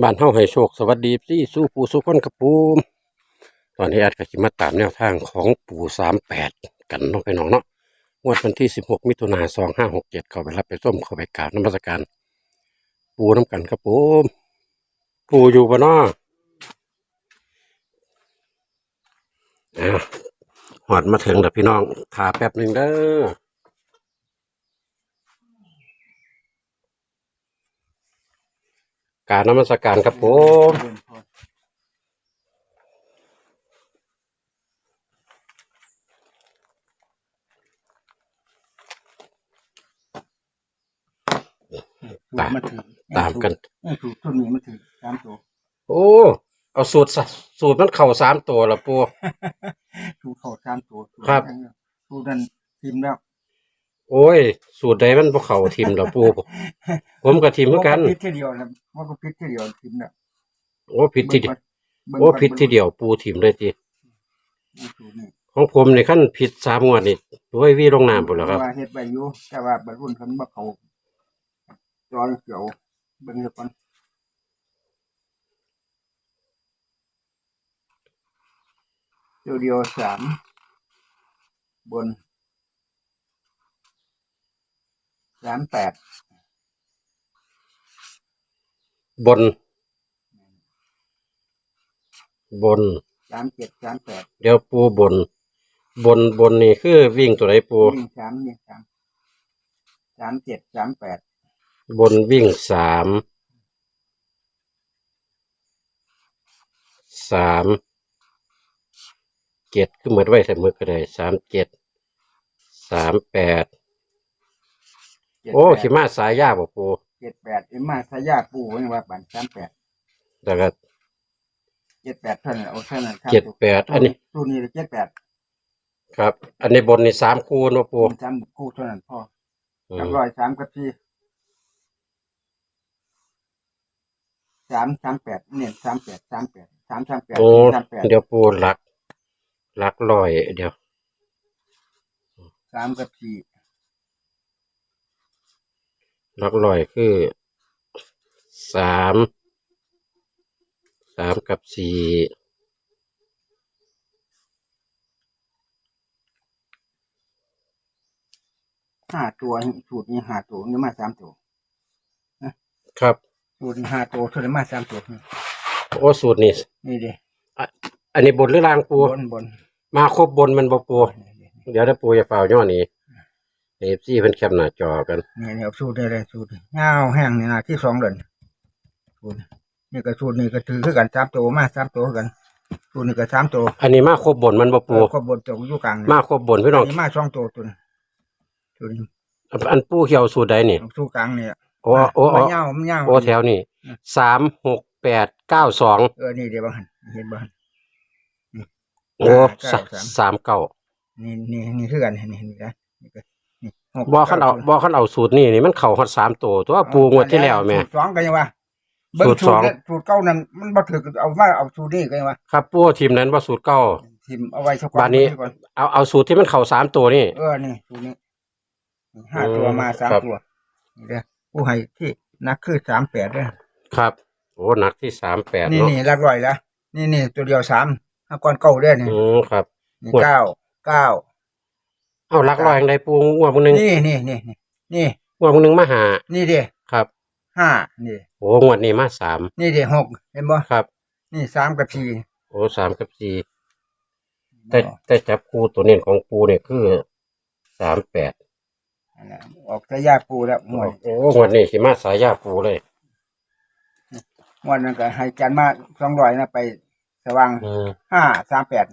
บ้านเฮาให้โชคสวัสดีพี่สู้ปู่สุคนครับผมตอนนี้อาจก็สิมาตามแนวทางของปู่สามแปดกันน้องไปน้องเนาะงวดวันที่สิบหกมิถุนาสองห้าหกเจ็ดเข้าไปรับไปส้มเข้าไปกราบน้ำมัสการปู่น้ำกันครับผมปู่อยู่ปะเนาะอ่าหอดมาถึงแล้วพี่น้องถาแป๊บหนึ่งเด้อ การน้ำมัสการครับผมตามมาถึงตามกันเออถูกต้นนี้มาถึงสามตัวโอ้ เอาสูตรสะสูตรมันเข่าสามตัวละปูถูกเข้าสามตัวถูกครับทั้งแล้วถูกนั่นทิมแล้ว โอ้ย สูตรใดมันบ่เข่าทีมละปู ผมกับทีมเหมือนกันพิษทีเดียวนะมันก็พิษทีเดียวทิมแล้วโอ้ผิดทีเดียวบิ่งโอ้ก่นผิดทีเดียวปูทีมเลยทีเบิ่งสูตรนี่ของผมในขั้นผิดสามงวดนี่ด้วยวีลงน้ำปุ่นแล้วครับว่าเฮ็ดไว้อยู่แต่ว่าบรรลุนเขาบ่เขาจอยเกี่ยวเบิ่งเดี๋ยวก่อนเดียวเดียวสามบน สามแปดบน บนสามเจ็ดสามแปดเดี๋ยวปูบน บนบนนี่คือวิ่งตัวไหนปู วิ่งสามวิ่งสามสามเจ็ดสามแปดบนวิ่งสามสามเจ็ดคือเหมือนไว้แต่มือก็ได้สามเจ็ดสามแปด เจ็ดโอ้แปด ขีมาสายยากบ่ปูเจ็ดแปดเอ็มมาสายาปูว่าว่าบันสามแปดแล้วก็เจ็ดแปดเท่านั้นเอาเท่านั้นครับเจ็ดแปดอันนี้ตัวนี้เจ็ดแปดครับ อันในบนนี่สามคูณบ่ปูสามคู่เท่านั้นพออืสามมร้อยสามกับสี่สามสามแปดเนี่ยสามแปดสามแปดสามสามแปดโอ้สามแปดเดี๋ยวปูหลักหลักลอย เดี๋ยวสามกับสี่ หลักลอยคือสามสามกับสี่ห้าตัวสูตรนี้ห้าตัวนี่มาสามตัวครับสูตรนี้ห้าตัวเท่านั้นมาสามตัวโอ้สูตรนี่นี่เด้อันนี้บนหรือล่างปูบนบนมาครบบนมันบ่ปูเดี๋ยวถ้าปูจะเฝ้าย่อนี้ เอฟซีเพิ่นแคปหน้าจอกันนี่เนี่ยสูตรได้เลยสูตรเงาแห้งนี่นะที่สองเดือนสูตรนี่ก็สูตรนี่ก็ถือคือกันสามตัวมาสามตัวคือกันสูตรนี่ก็สามตัวอันนี้มาครบบนมันบ่ปูก็บนตัวอยู่กลางนี่มาครบบนพี่น้องอันนี้มาสองตัวตัวนี้สูตรนี้อันปูเขียวสูตรใดนี่สูตรกลางเนี่ยโอ้โอ้โอ้มันเงามันเงาโอ้แถวนี่สามหกแปดเก้าสองเออนี่เดี๋ยวบ้างเห็นบ้างโอ้เก้าสาสามสามเก้านี่นี่นี่คือกันนี่นี่นะนี่ก็นี่หก บ่คันเอาบ่คันเอาสูตรนี่นี่มันเข้าฮอดสามตัวตัวปูงวดที่แล้วแม่สูตรสองกันยังวะเบิ่งสูตรสูสตอรงเนี่ยสูตรเก้านั้นมันบ่ถือเอามาเอาสูตรนี้กันยังวะครับปูทีมนั้นว่าสูตรเก้าทิมเอาไว้สักบาดนี้ ก่อนเอาเอาสูตรที่มันเข้าสามตัวนี่ เออนี่ตัวนี้นี่ห้าอืมตัวมาสามครับ ตัวนี่เด้อผู้ให้ที่นักคือสามแปดเด้อครับโอ้หนักที่สามแปดนี่เนาะนี่หลักร้อยแล้วนี่นี่ตัวเดียวสามห้าก้อนเก้าเด้อนี่ อืมครับ นี่หมดเก้าเก้า เอาหลักร้อยอย่างใดปูงวดมึงหนึงนี่นี่นี่นี่นี่งวดมึงหนึงมาหานี่เด้ครับห้านี่โอ้งวดนี้มาสามนี่เด้หกเห็นบ่ครับ นี่สามกับสี่โอ้สามกับสี่แต่แต่จับคูตัวเน้นของปูเนี่ยคือสามแปดนั่นน่ะออกสายยาปูแล้วงวดโอ้งวดนี้สิมาสายยาปูเลยงวดนั้นก็ให้จันมาสองร้อยนะไปสว่างอืมห้าสามแปด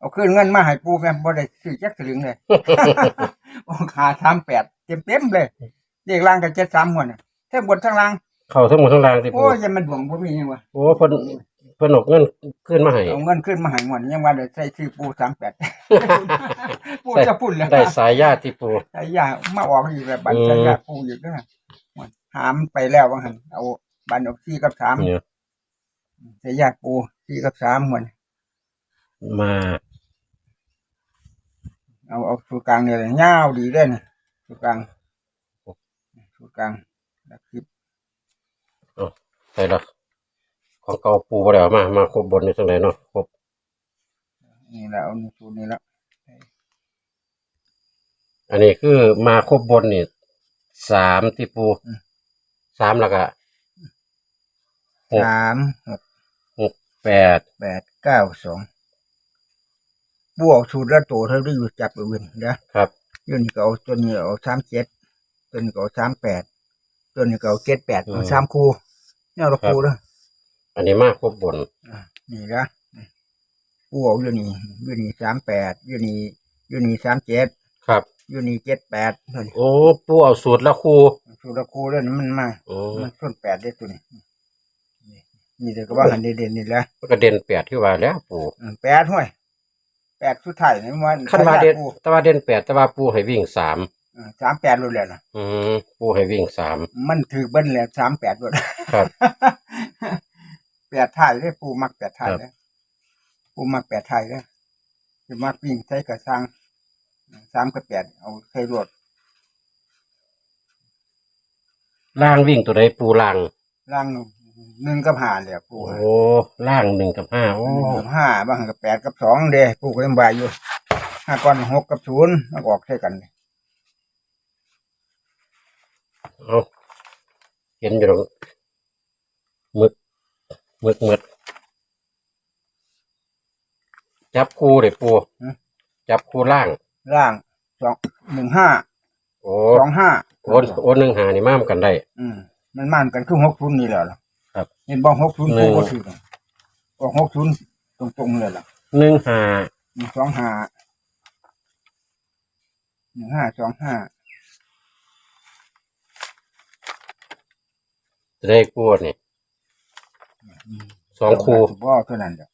เอาขึ้นเงินมาให้ปูแม่บ่ได้ซื้อจักสลึงเลย โอ้ขาสามแปดเต็มเต็มๆเลยเรียกล่างกับเจ็ดสามหัวน่ะเท่บนทั้งล่าง เข้าทั้งหมดทั้งรางสิปูโอ้ยยังมันดวงบ่มีหยังวะโอ้เพิ่นเพิ่นเออกเงินขึ้นมาให้ เอาเงินขึ้นมาให้งวดยังว่าได้ใส่ชื่อปูสามแปด ปูจะพูดแล้ว ได้สายญาติที่ปูใส่ยามาออกอีกแล้วบัตรอืมใส่ยาปูอยู่ด้วยหามไปแล้วว่าหันเอาบันออกสี่กับสามเนี่ยใส่ยาปูสี่กับสามหมดมา เอาเอาสูตรกลางเนี่ยเลยเงาวดีเลยนะสูตรกลางสูตรกลางแล้วคลิปใส่ละของเก่าปูบ่ได้เอามามาครบบนนี่จังไดเนาะครบนี่แหละเอาสูตรนี้ละอันนี้คือมาครบบนนี่สามที่ปูสามแล้วก็หกสามหกหกแปดแปดเก้าสอง บวกสูตรละตัวเท่าที่อยู่จับไปวินนะครับอยืนก็เอาตัวนี้เอาสามเจ็ดตัวนี้ก็เอาสามแปดตัวนี้ก็เอาเจ็ดแปดอืมเอาสามคู่เนี่ยเราคู่แล้วอันนี้มาครบบนอะนี่ละบวกอยู่นี่อยู่นี่สามแปดอยู่นี่อยู่นี่สามเจ็ดครับอยู่นี่เจ็ดแปดนั่นโอ้ปูเอาสูตรละครูสูตรละคู่แล้วนี่มันมาโอ้มันส่วนแปดได้ตัวนี้นี่นี่เดี๋ยวก็ว่าหันเด่นๆนี่แหละมันก็เด่นแปดที่ว่าแล้วปูอืมแปดห้วย แปดสุดท้ายนี่มันขั้นว่าเด่นปูแต่ว่าเด่นแปดแต่ว่าปูให้วิ่งสามอืมสามแปดรุ่นเลยนะอืมปูให้วิ่งสามมันถือเบิ้ลเลยสามแปดรุ่นครับแปดท้ายเลยปูมักแปดท้ายครับเลยปูมักแปดท้ายเลยจะมักวิ่งใช้กระซังสามกับแปดเอาใช้รวดล่างวิ่งตัวใดปูล่างล่าง หนึ่งกับห้าเลยปูโอ้ล่างหนึ่งกับห้าโอ้หนึ่งกับห้าบางกับแปดกับสองเด้ปูก็ยังบายอยู่ห้าก้อนหกกับศูนย์มันออกใช่กันเลยเอาเห็นอยู่ตรงมึกมึกมึกจับคู่เลยปูจับคู่ล่าง ล่างสองหนึ่งห้าโอ้สองห้าโอนโอนหนึ่งหานี่มามกันได้ อืมมันมันกันคือหกศูนย์นี่แหละล่ะ ครับเห็นบ้องหกศูนย์หนึ่ปูงก็ถือกันออกหกศูนย์ตรงๆเลยล่ะหนึ่งหาหนึ่งสองห้าหนึ่งห้าสองห้าจะได้กู้นี่สองคู่บ่เท่านั้นเดียว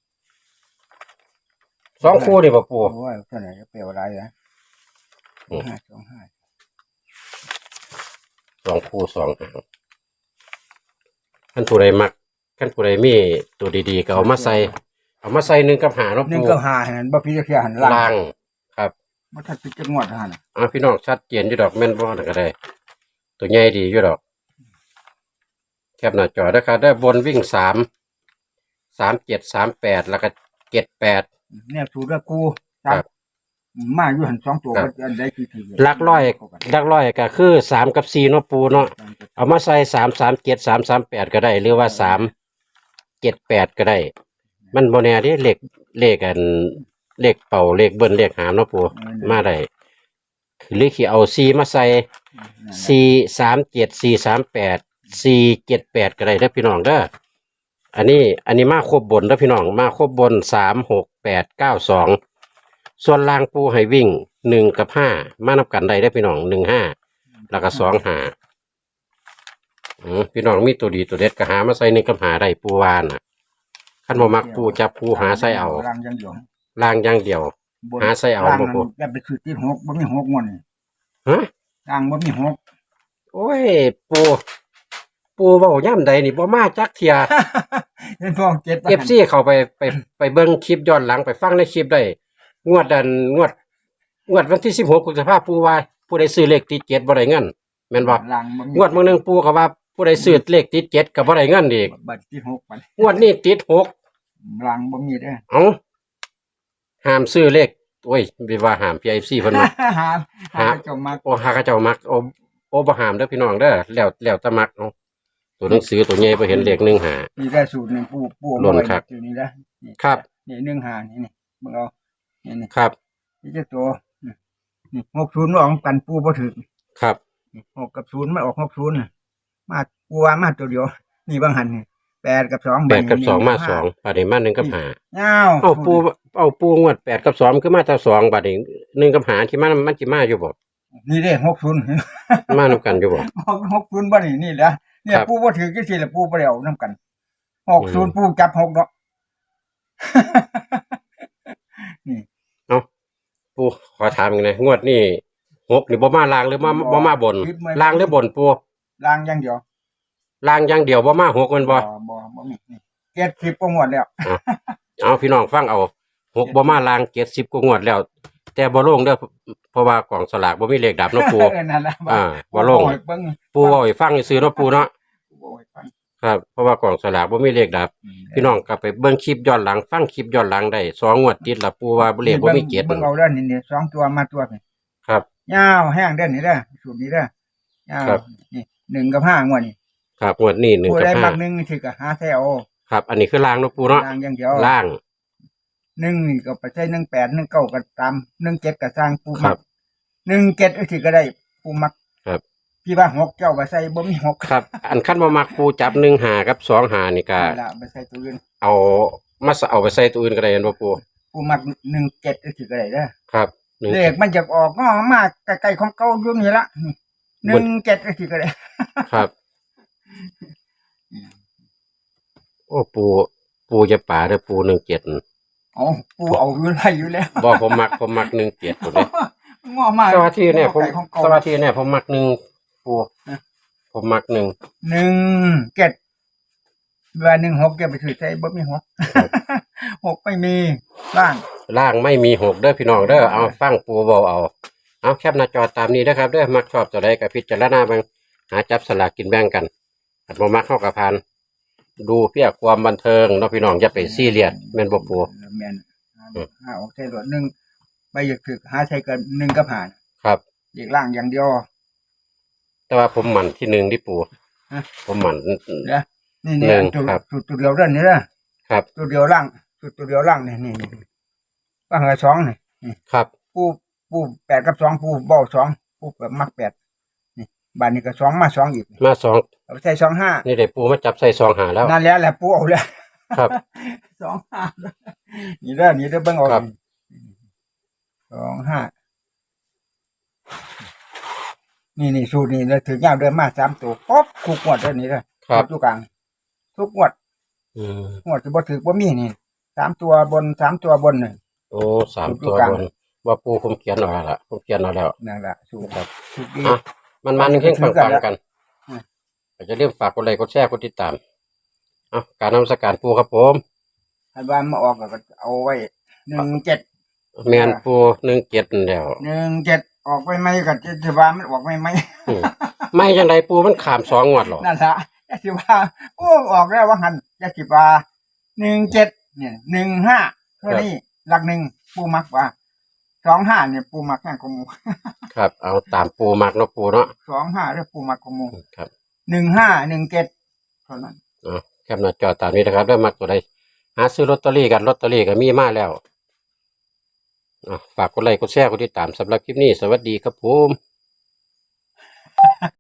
สองคู่นี่ป่ะปู โอ้ยเท่าไหร่จะเปลวอะไรนะอืมห้าสองห้าสองคู่สองหาง ขั้นผู้ใดมักขั้นผู้ใดมีตัวดีๆก็เอามาใส่ เอามาใส่หนึ่งกับหาเนาะหนึ่งปูก็ห้าหันบ่พิจารณาหันล่าล่างงครับบ่ทันพิจารณาหันน่ะอ่าพี่น้องชัดเจนอยู่ดอกแม่นบ่นั่นก็ได้ ตัวใหญ่ดีอยู่ดอก แคบหน้าจอได้ครับได้บนวิ่งสามสามเจ็ดสามแปดแล้วก็เจ็ดแปดเนี่ยสูตรละกูครับมาอยู่หันสองตัวครับ อันใดคือถือลักร้อยลักร้อยก็คือสามกับสี่เนาะปูเนาะ เอามาใส่สามสามเจ็ดสามสามแปดก็ได้ หรือว่าสามเจ็ดแปดก็ได้ มันโมแน่เดิเลขเลขกันเลขเป่าเลขเบิ้ลเลขหามเนาะปูมาได้หรือขี่เอาสี่มาใส่สี่สามเจ็ดสี่สามแปดสี่เจ็ดแปดก็ได้เด้อพี่น้องเด้ออันนี้อันนี้มาครบบนเด้อพี่น้องมาครบบนสามหกแปดเก้าสองส่วนล่างปูให้วิ่งหนึ่งกับห้ามานับกันได้เด้อพี่น้องหนึ่งห้าแล้วก็สองห้า อืมพี่น้องมีตัวดีตัวเด็ดก็หามาใส่หนึ่งกับหาได้ปูวานอะขั้นบ่มักปูจับปูหาใส่เอาล่างยังอยู่ล่างอย่างเดียวบนหาใส่เอาล่างบ่นั้นปูอย่าไปคือที่หกบ่มีหกงวดนี่ฮะล่างบ่มีหกโอ้ย ปูปูเว้าย่ำใดนี่บ่มาจักเทียเห็นฟองเจ็ดเอฟซีเขาไปไปไปเบิ้งคลิปย้อนหลังไปฟังในคลิปได้งวดดันงวด งวดวันที่สิบหกกุมภาปูว่าผู้ใดซื้อเลขติดเจ็ดบ่ได้เงินแม่นบ่ล่างบ่มีงวดมื้อหนึงปูก็ว่า ผู้ใดซื้อเลขติดเจ็ดก็บ่ได้เงินอีกบัตรที่หกบัตรงวดนี้ติดหกล่างบ่มีเด้อเอ้าห้ามซื้อเลขโอ้ยบ่ว่าห้าม PIC เพิ่นว่าหาหาหาเจ้ามาโอ้หากระเจ้ามักโอ้โอ้บ่ห้ามเด้อพี่น้องเด้อแล้วแล้วแต่มักเนาะตัวหนังสือตัวใหญ่บ่เห็นเลขหนึ่งหานี่ได้สูตรหนึงปูปูหล่นครับอยู่นี่นะนี่ครับนี่หนึ่งหานี่นี่มึงเอานี่นี่ครับนี่เจ้าตัวนี่นี่หกศูนย์มันออกกันปูบ่ถึงครับนี่หกกับศูนย์มันออกหกศูนย์น่ะ มาปูว่ามาตัวเดียวนี่บางหันนี่แปดกับสองแปดกับนี่สองมาห้สองบาดนี้มาหนึ่งกับหาเอ้าวเอาปูเอาปูงวดแปดกับสองคือมาแต่สองบาดนี้หนึ่งกับหาที่มันมันจิมาอยู่บ่นี่เด้หกศูนย์มานำกันอยู่บ่หกหกศูนย์บ่นี่นี่แหละเนี่ยครับปูบ่ถือกี่สิละปูบ่ได้เอานํกันหกศูนย์อืมปูจับหกเนาะนี่เอาปูขอถามอีกหนะงวดนี้หกนี่บ่มาลางหรือมาบ่มาบนลางหรือบนปู ล่างอย่างเดียวลางอย่างเดียวบ่มาหกแมันบ่บ่บ่บ่มีนี่เจ็ดสิบกว่าหมดแล้วเอาพี่น้องฟังเอาหกบ่มาลางเจ็ดสิบกว่างวดแล้ว แต่บ่ลงเด้อเพราะว่ากล่องสลากบ่มีเลขดับเนาะปูเออนั่นล่ะอ่าบ่ลงโอ้ยเบิ่งปูเอาให้ฟังซื่อๆเนาะปูเนาะโอ้ยฟังครับเพราะว่ากล่องสลากบ่มีเลขดับ พี่น้องกลับไปเบิ่งคลิปย้อนหลังฟังคลิปย้อนหลังได้สองงวดติดละปูว่าบ่เลขบ่มีเกียรติเบิ่งเอาเด้อนี่นี่สองตัวมาตัวนี่ครับยาวแห้งเด้อนี่เด้อสูตรนี้เด้อยาวครับนี่ หนึ่งกับห้างวดนี่ครับงวดนี้หนึ่งผู้กับใดห้ามักหนึ่งนี่ถือกับหาแถวครับ อันนี้คือล่างเนาะปูเนาะล่างอย่างเดียวล่าง หนึ่งนี่ก็ไปใช้หนึ่งแปดหนึ่งเก้าก็ตามหนึ่งเจ็ดก็สร้างปูคมัรักบ หนึ่งเจ็ดก็ถือก็ได้ปูมักครับ พี่ว่าหกเจ้าไปใส่บ่มีหกครับ อันขั้นบ่มักปูจับหนึ่งหากับสองหานี่ก็นั่นล่ะไปใส่ตัวอื่นเอามาสเอาไปใส่ตัวอื่นก็ได้เห็นบ่ปูปูมักหนึ่งเจ็ดก็ถือก็ได้เด้อครับหนึ่งเลขมันจะออกงอมากใกล้ๆของเก่าอยู่นี่ละนี่ หนึ่งเจ็ดก็ถือก็ได้ครับ โอ้ปูปูจะป่าเด้อปูหนึ่งเจ็ดอ๋อปูเอาอยู่ไรอยู่แล้วบ่ผมมักผมมักหนึ่งเจ็ดตัวเลยงอมากสวัสดีเนี่ยผมไก่ของเก่าสวัสดีเนี่ยผมมักหนึ่งปูนะผมมักหนึ่งหนึ่งเจ็ดเวลาหนึ่งหกจะไปถือใช้บ่มีหกหกไม่มีบ้างล่างไม่มีหกเด้อพี่น้องเด้อเอาฟังปูเบาเอา เอาแคปหน้าจอตามนี้นะครับเด้อมักชอบตัวใดกับพิจารณาเบางหาจับสลากกินแบ่งกันอัดบ่มักเข้ากับพาน ดูเพื่อความบันเทิงเนาะพี่น้องอย่าไปซีเรียสแม่นบ่ปู แมนอืม ห้าออกใช้รถหนึ่งไปอยากถือหาใช้เกินหนึ่งก็ผ่านครับอีกล่างอย่างเดียว แต่ว่าผมหมั่นที่หนึ่งที่ปูฮะ ผมหมั่นเด้อนี่นี่หนึ่งตัวครับตัวตัวเดียวเด้อนี่เด้อครับตัวเดียวล่างตัวตัวเดียวล่างนี่นี่นี่ว่างละสองนี่ครับปู ปูแปดกับสองปูเบ้าสองปูแบบมักแปดนี่บ้านนี้ก็สองมาสองอีกมาสองเอาไปใส่สองห้านี่ได้ปูมาจับใส่ซองหาแล้วนั่นแหล้วแหละปูเอาแล้วครับสองห้านี่เด้อนี่เด้อเบิ่งเอาครับสองห้านี่นี่สูตรนี่แล้วถึงยาวเดินมาสามตัวป๊อบคุกงวดเด้อนี่เด้อครับทุกกลางทุกงวดอืมงวดที่บ่ถือบ่มีนี่สามตัวบนสามตัวบนนี่โอ้สามตัวอยู่กลางบน ว่าปูผมเขียนเอาแล้วล่ะผมเขียนเอาแล้วนั่นล่ะสูตรครับสูตรดี อะมันมันเพ่งถืปัองกันแล้วๆกันอืม อาจจะเริ่มฝากกดไลค์กดแชร์กดติดตามเอาการนำสการปูครับผมคันว่ามาออกก็เอาไว้หนึ่งเจ็ดแมนปูหนึ่งเจ็ดแล้ว หนึ่งเจ็ดออกไปไหมก็จะจะว่ามันออกไปไหมอืมไม่จังไดปูมันขามสองงวดหรอนั่นละยาสิว่าโอ้ออกแล้วว่าหันยาสิว่าหนึ่งเจ็ดเนี่ยหนึ่งห้าเท่านี้หลักหนึ่งปูมักว่า สองห้าเนี่ยปูมักแค่ของหมูครับ เอาตามปูมักเนาะปูเนาะสองห้าเรียกปูมักของหมูครับหนึ่งห้าหนึ่งเจ็ดเท่านั้นเอาแคปหน้าจอตามนี้นะครับได้มักตัวใดหาซื้อลอตเตอรี่กันลอตเตอรี่ก็มีมาแล้วอะฝากกดไลค์กดแชร์กดติดตามสำหรับคลิปนี้ สวัสดีครับผม